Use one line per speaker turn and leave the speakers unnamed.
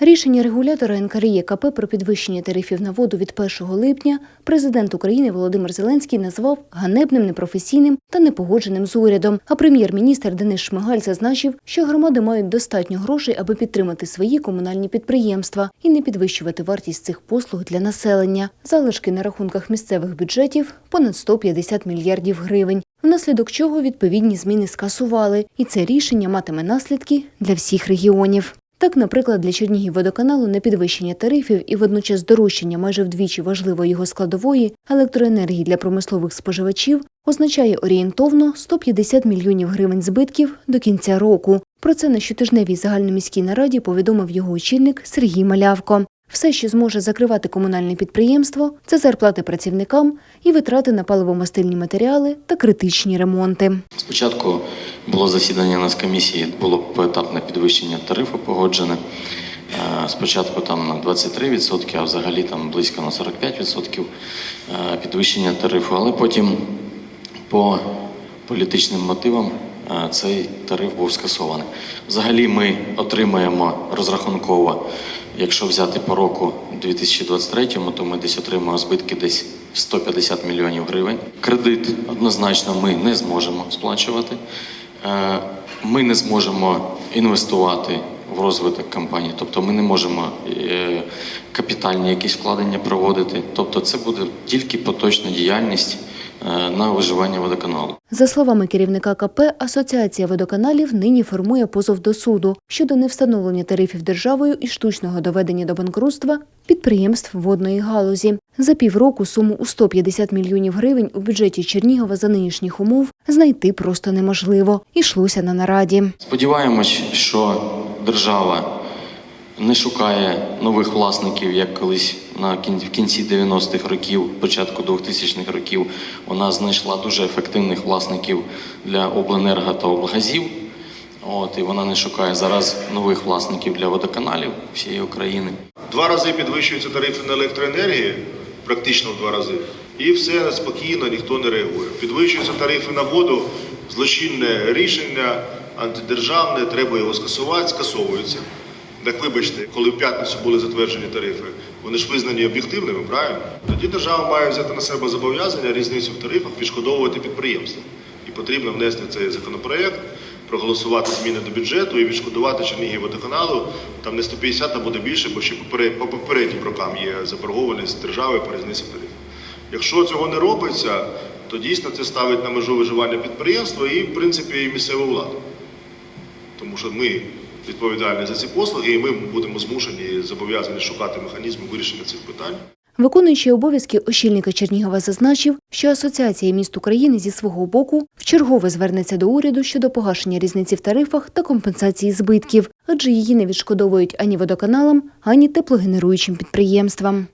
Рішення регулятора НКРЄКП про підвищення тарифів на воду від 1 липня президент України Володимир Зеленський назвав ганебним, непрофесійним та непогодженим з урядом. А прем'єр-міністр Денис Шмигаль зазначив, що громади мають достатньо грошей, аби підтримати свої комунальні підприємства і не підвищувати вартість цих послуг для населення. Залишки на рахунках місцевих бюджетів понад 150 мільярдів гривень. Внаслідок чого відповідні зміни скасували, і це рішення матиме наслідки для всіх регіонів. Так, наприклад, для Чернігівводоканалу на підвищення тарифів і водночас дорожчання майже вдвічі важливої його складової електроенергії для промислових споживачів означає орієнтовно 150 мільйонів гривень збитків до кінця року. Про це на щотижневій загальноміській нараді повідомив його очільник Сергій Малявко. Все, що зможе закривати комунальне підприємство, це зарплати працівникам і витрати на паливомастильні матеріали та критичні ремонти.
Спочатку було засідання Нацкомісії, було поетапне підвищення тарифу погоджене. Е, Спочатку там на 23%, а взагалі там близько на 45% е, підвищення тарифу, але потім по політичним мотивам цей тариф був скасований. Взагалі ми отримаємо розрахунково, якщо взяти по року 2023, то ми десь отримаємо збитки десь 150 мільйонів гривень. Кредит однозначно ми не зможемо сплачувати. Е, Ми не зможемо інвестувати в розвиток компанії, тобто ми не можемо е, капітальні якісь вкладення проводити. Тобто, це буде тільки поточна діяльність на виживання водоканалу.
За словами керівника КП, Асоціація водоканалів нині формує позов до суду щодо невстановлення тарифів державою і штучного доведення до банкрутства підприємств водної галузі. За півроку суму у 150 мільйонів гривень у бюджеті Чернігова за нинішніх умов знайти просто неможливо. Ішлося на нараді.
Сподіваємось, що держава не шукає нових власників, як колись на кін- в кінці 90-х років, початку 2000-х років. Вона знайшла дуже ефективних власників для обленерго та облгазів. От, і вона не шукає зараз нових власників для водоканалів всієї України.
Два рази підвищуються тарифи на електроенергію, практично в два рази, і все спокійно, ніхто не реагує. Підвищуються тарифи на воду, злочинне рішення, антидержавне, треба його скасувати, скасовується. Так вибачте, коли в п'ятницю були затверджені тарифи, вони ж визнані об'єктивними, правильно? Тоді держава має взяти на себе зобов'язання різницю в тарифах відшкодовувати підприємства. І потрібно внести цей законопроект, проголосувати зміни до бюджету і відшкодувати Чернігівводоканалу. Там не 150, а буде більше, бо ще по попереднім рокам є заборгованість держави по різниці в тарифах. Якщо цього не робиться, то дійсно це ставить на межу виживання підприємства і, в принципі, і місцеву владу. Тому що ми відповідальні за ці послуги, і ми будемо змушені зобов'язані шукати механізми вирішення цих питань.
Виконуючий обов'язки очільника Чернігова зазначив, що Асоціація міст України зі свого боку вчергове звернеться до уряду щодо погашення різниці в тарифах та компенсації збитків, адже її не відшкодовують ані водоканалам, ані теплогенеруючим підприємствам.